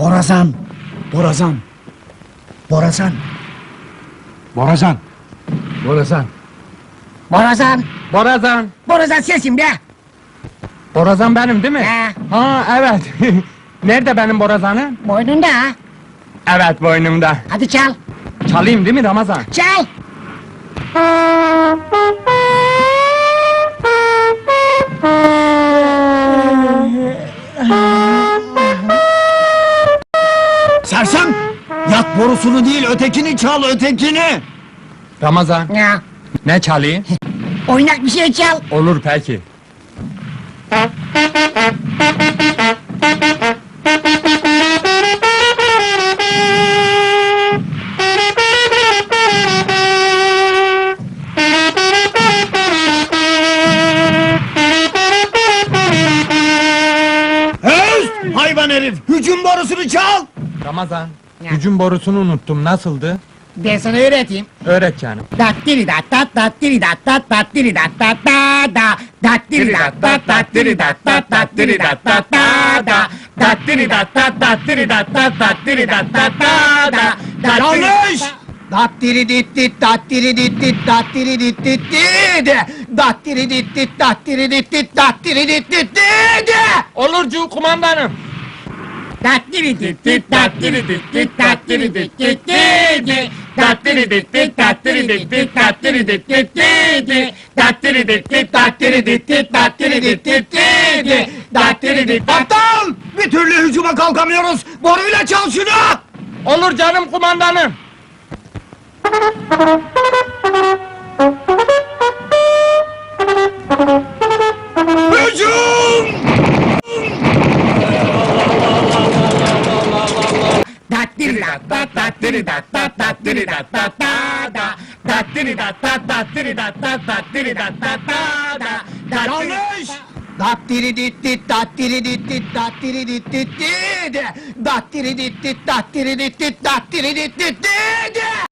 Borazan. Borazan. Borazan. Borazan. Borazan. Borazan. Borazan. Borazan sensin be. Borazan benim değil mi? He. Ha evet. Nerede benim borazanım? Boynunda ha. Evet boynumda. Hadi çal. Çalayım değil mi Ramazan? Çal. Yat borusunu değil ötekini çal ötekini! Ramazan. Ya. Ne çalayım? Oynak bir şey çal. Olur peki. Höst! Hayvan herif! Hücum borusunu çal! Ramazan. Ya. Hücum borusunu unuttum. Nasıldı? Ben sana öğreteyim. Öğret canım. Dattiri dat dat dattiri dat dat dattiri dat dat da da dattiri dat dat dattiri dat dat dattiri dat dat da da dattiri dat dat dattiri dat dat dattiri dat dat da da dattiri- Yanlış! Dattiri dit dit dattiri dit dit dattiri dit dit dit dattiri dit dit dattiri dit dit dattiri dit dit dit Olurcu kumandanım. Dattiri dit dit dattiri dit dit dattiri dit dit dit dattiri dit dit dattiri dit dit dattiri dit dit dit dattiri dit dit dattiri dit dit dattiri dit dit dit dattiri dit Aptal! Bir türlü hücuma kalkamıyoruz! Boruyla çal şunu! Olur canım kumandanım. dat dattiri dat dat dattiri dat dat da da dattiri dat dat dattiri dat dat dattiri dat dat da da dattiri- Yanlış! dattiri dit dit dattiri dit dit dattiri dit dit dit dattiri dit dit dattiri dit dit dattiri dit dit dit